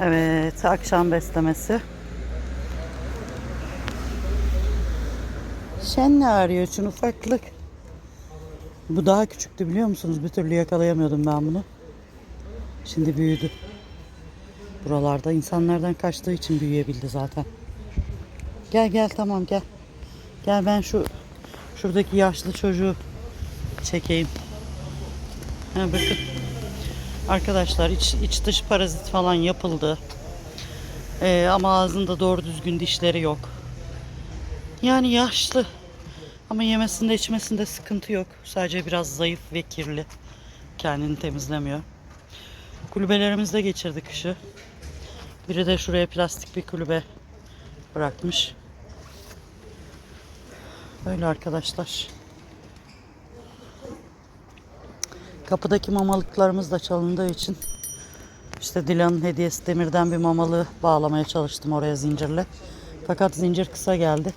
Evet, akşam beslemesi. Şen ne arıyor için ufaklık? Bu daha küçüktü biliyor musunuz? Bir türlü yakalayamıyordum ben bunu. Şimdi büyüdü. Buralarda insanlardan kaçtığı için büyüyebildi zaten. Gel gel tamam gel. Gel ben şu şuradaki yaşlı çocuğu çekeyim. Ha, bakın. Arkadaşlar iç, iç dış parazit falan yapıldı. Ee, ama ağzında doğru düzgün dişleri yok. Yani yaşlı. Ama yemesinde içmesinde sıkıntı yok. Sadece biraz zayıf ve kirli. Kendini temizlemiyor. Kulübelerimizde geçirdik kışı. Biri de şuraya plastik bir kulübe bırakmış. Böyle arkadaşlar. Kapıdaki mamalıklarımız da çalındığı için işte Dilan'ın hediyesi demirden bir mamalı bağlamaya çalıştım oraya zincirle. Fakat zincir kısa geldi.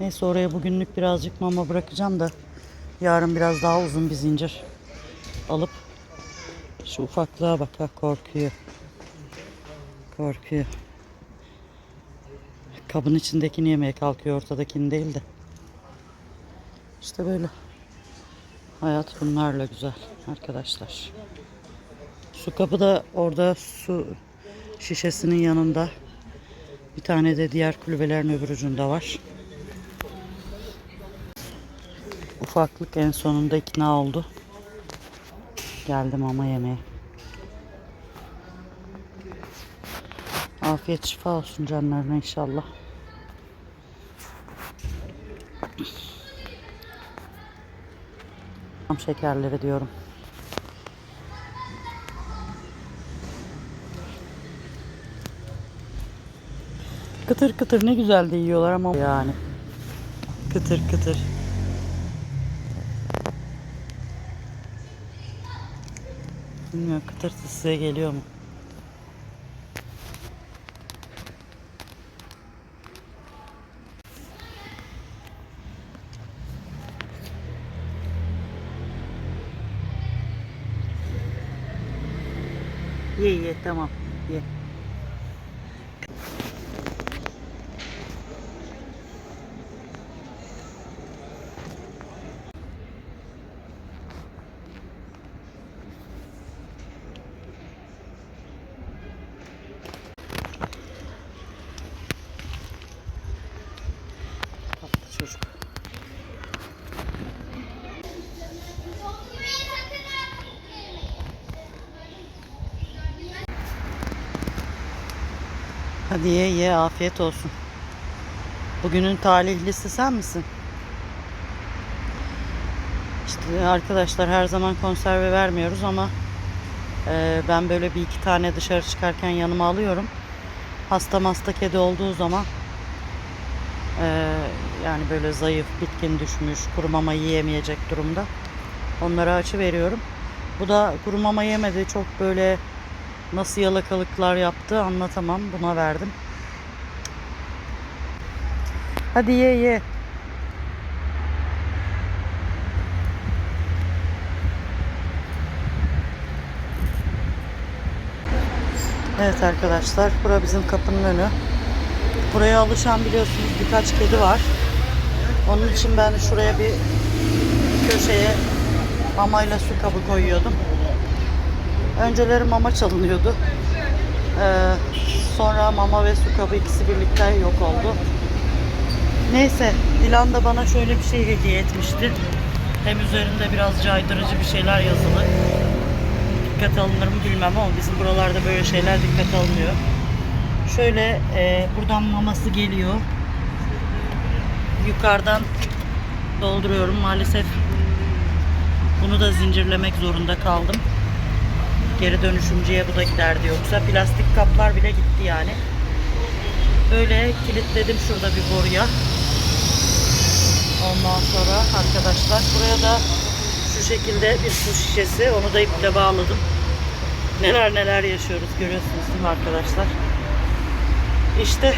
Neyse oraya bugünlük birazcık mama bırakacağım da yarın biraz daha uzun bir zincir alıp şu ufaklığa bak ha korkuyor. Korkuyor. Kabın içindekini yemeye kalkıyor ortadakini değil de. İşte böyle. Hayat bunlarla güzel arkadaşlar. Su kabı da orada su şişesinin yanında. Bir tane de diğer kulübelerin öbür ucunda var. Ufaklık en sonunda ikna oldu. Geldim ama yemeğe. Afiyet şifa olsun canlarına inşallah. Tam şekerleri diyorum. Kıtır kıtır ne güzel de yiyorlar ama yani. Kıtır kıtır. Bilmiyorum kıtırtı size geliyor mu? Ye ye tamam ye. Hadi ye ye afiyet olsun. Bugünün talihlisi sen misin? İşte arkadaşlar her zaman konserve vermiyoruz ama e, ben böyle bir iki tane dışarı çıkarken yanıma alıyorum. Hasta hasta kedi olduğu zaman e, yani böyle zayıf, bitkin düşmüş, kuru mama yiyemeyecek durumda. Onlara açı veriyorum. Bu da kuru mama yemedi. Çok böyle Nasıl yalakalıklar yaptı anlatamam. Buna verdim. Hadi ye ye. Evet arkadaşlar, bura bizim kapının önü. Buraya alışan biliyorsunuz birkaç kedi var. Onun için ben şuraya bir köşeye mamayla su kabı koyuyordum. Önceleri mama çalınıyordu. Ee, sonra mama ve su kabı ikisi birlikte yok oldu. Neyse Dilan da bana şöyle bir şey hediye etmişti. Hem üzerinde biraz caydırıcı bir şeyler yazılı. Dikkat alınır mı bilmem ama bizim buralarda böyle şeyler dikkat alınıyor. Şöyle e, buradan maması geliyor. Yukarıdan dolduruyorum. Maalesef bunu da zincirlemek zorunda kaldım. Geri dönüşümcüye bu da giderdi yoksa. Plastik kaplar bile gitti yani. Böyle kilitledim şurada bir boruya. Ondan sonra arkadaşlar buraya da şu şekilde bir su şişesi. Onu da iple bağladım. Neler neler yaşıyoruz görüyorsunuz değil mi arkadaşlar? İşte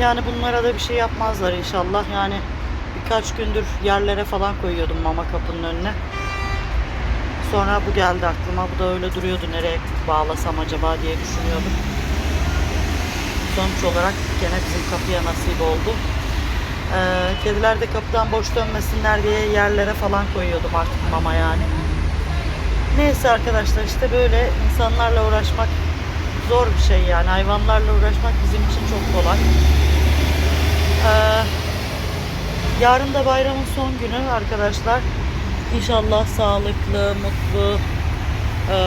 yani bunlara da bir şey yapmazlar inşallah. Yani birkaç gündür yerlere falan koyuyordum mama kapının önüne. Sonra bu geldi aklıma. Bu da öyle duruyordu. Nereye bağlasam acaba diye düşünüyordum. Sonuç olarak gene bizim kapıya nasip oldu. Ee, kediler de kapıdan boş dönmesinler diye yerlere falan koyuyordum artık mama yani. Neyse arkadaşlar işte böyle insanlarla uğraşmak zor bir şey yani. Hayvanlarla uğraşmak bizim için çok kolay. Ee, yarın da bayramın son günü arkadaşlar. İnşallah sağlıklı, mutlu, e,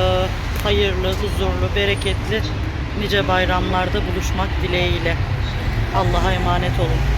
hayırlı, huzurlu, bereketli nice bayramlarda buluşmak dileğiyle. Allah'a emanet olun.